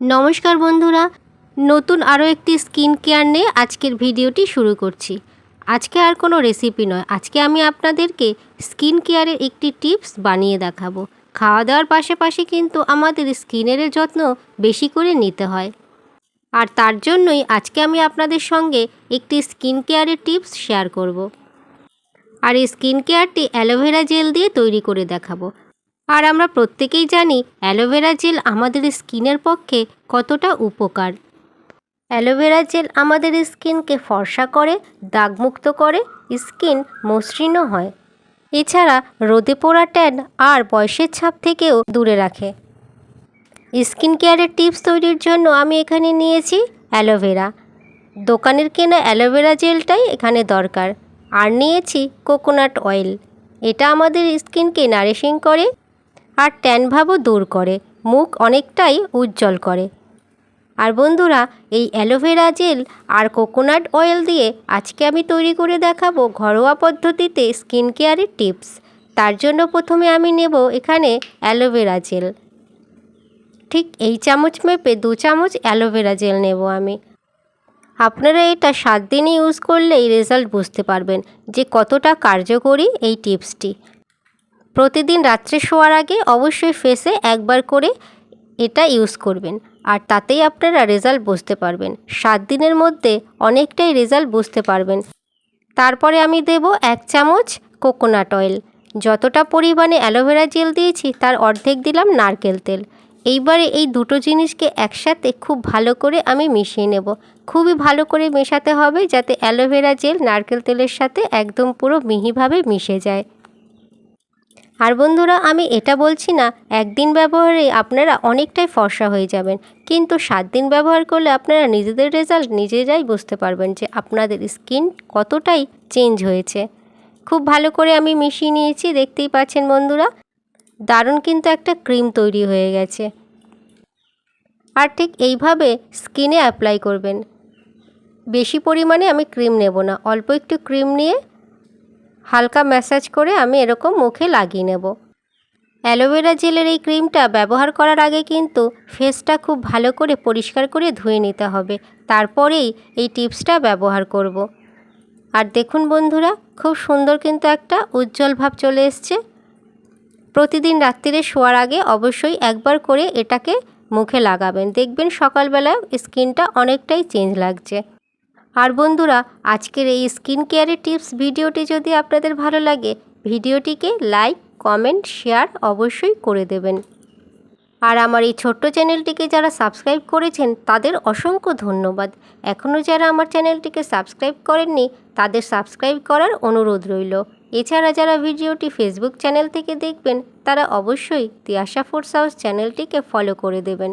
নমস্কার বন্ধুরা, নতুন আরও একটি স্কিন কেয়ার নিয়ে আজকের ভিডিওটি শুরু করছি। আজকে আর কোনো রেসিপি নয়, আজকে আমি আপনাদেরকে স্কিন কেয়ারের একটি টিপস বানিয়ে দেখাবো। খাওয়া দাওয়ার পাশাপাশি কিন্তু আমাদের স্কিনের যত্ন বেশি করে নিতে হয়। আর তার জন্যই আজকে আমি আপনাদের সঙ্গে একটি স্কিন কেয়ারের টিপস শেয়ার করব। আর এই স্কিন কেয়ারটি অ্যালোভেরা জেল দিয়ে তৈরি করে দেখাবো। আর আমরা প্রত্যেকেই জানি অ্যালোভেরা জেল আমাদের স্কিনের পক্ষে কতটা উপকার। অ্যালোভেরা জেল আমাদের স্কিনকে ফর্সা করে, দাগমুক্ত করে, স্কিন মসৃণও হয়। এছাড়া রোদে পোড়া ট্যান আর বয়সের ছাপ থেকেও দূরে রাখে। স্কিন কেয়ারের টিপস তৈরির জন্য আমি এখানে নিয়েছি অ্যালোভেরা। দোকানের কেনা অ্যালোভেরা জেলটাই এখানে দরকার। আর নিয়েছি কোকোনাট অয়েল। এটা আমাদের স্কিনকে নারিশিং করে আর ট্যান ভাবও দূর করে, মুখ অনেকটাই উজ্জ্বল করে। আর বন্ধুরা, এই অ্যালোভেরা জেল আর কোকোনাট অয়েল দিয়ে আজকে আমি তৈরি করে দেখাবো ঘরোয়া পদ্ধতিতে স্কিন কেয়ারের টিপস। তার জন্য প্রথমে আমি নেব এখানে অ্যালোভেরা জেল। ঠিক এই চামচ মেপে দু চামচ অ্যালোভেরা জেল নেব আমি। আপনারা এটা সাত দিনই ইউজ করলেই রেজাল্ট বুঝতে পারবেন যে কতটা কার্যকরী এই টিপসটি। প্রতিদিন রাত্রে শোয়ার আগে অবশ্যই ফেসে একবার করে এটা ইউজ করবেন। আর তাতেই আপনারা রেজাল্ট বুঝতে পারবেন। সাত দিনের মধ্যে অনেকটাই রেজাল্ট বুঝতে পারবেন। তারপরে আমি দেব এক চামচ কোকোনাট অয়েল যতটা পরিমাণে অ্যালোভেরা জেল দিয়েছি, তার অর্ধেক দিলাম নারকেল তেল। এইবারে এই দুটো জিনিসকে একসাথে খুব ভালো করে আমি মিশিয়ে নেব। খুবই ভালো করে মেশাতে হবে যাতে অ্যালোভেরা জেল নারকেল তেলের সাথে একদম পুরো মিহিভাবে মিশে যায়। আর বন্ধুরা, আমি এটা বলছি না, একদিন ব্যবহারে আপনারা অনেকটাই ফর্সা হয়ে যাবেন। কিন্তু সাত দিন ব্যবহার করলে আপনারা নিজেদের রেজাল্ট নিজেরাই বুঝতে পারবেন যে আপনাদের স্কিন কতটাই চেঞ্জ হয়েছে। খুব ভালো করে আমি মিশিয়ে নিয়েছি, দেখতেই পাচ্ছেন বন্ধুরা। দারুণ কিন্তু একটা ক্রিম তৈরি হয়ে গেছে। আর ঠিক এইভাবে স্কিনে অ্যাপ্লাই করবেন। বেশি পরিমাণে আমি ক্রিম নেব না, অল্প একটু ক্রিম নিয়ে হালকা ম্যাসাজ করে আমি এরকম মুখে লাগিয়ে নেব। অ্যালোভেরা জেলের এই ক্রিমটা ব্যবহার করার আগে কিন্তু ফেসটা খুব ভালো করে পরিষ্কার করে ধুয়ে নিতে হবে। তারপরেই এই টিপসটা ব্যবহার করব। আর দেখুন বন্ধুরা, খুব সুন্দর কিন্তু একটা উজ্জ্বল ভাব চলে এসছে। প্রতিদিন রাত্রিরে শোয়ার আগে অবশ্যই একবার করে এটাকে মুখে লাগাবেন। দেখবেন সকালবেলা স্কিনটা অনেকটাই চেঞ্জ লাগছে। আর বন্ধুরা, আজকের এই স্কিন কেয়ারের টিপস ভিডিওটি যদি আপনাদের ভালো লাগে, ভিডিওটিকে লাইক কমেন্ট শেয়ার অবশ্যই করে দেবেন। আর আমার এই ছোট্ট চ্যানেলটিকে যারা সাবস্ক্রাইব করেছেন, তাদের অসংখ্য ধন্যবাদ। এখনও যারা আমার চ্যানেলটিকে সাবস্ক্রাইব করেননি, তাদের সাবস্ক্রাইব করার অনুরোধ রইল। এছাড়া যারা ভিডিওটি ফেসবুক চ্যানেল থেকে দেখবেন, তারা অবশ্যই তিয়াশা ফোর্স হাউস চ্যানেলটিকে ফলো করে দেবেন।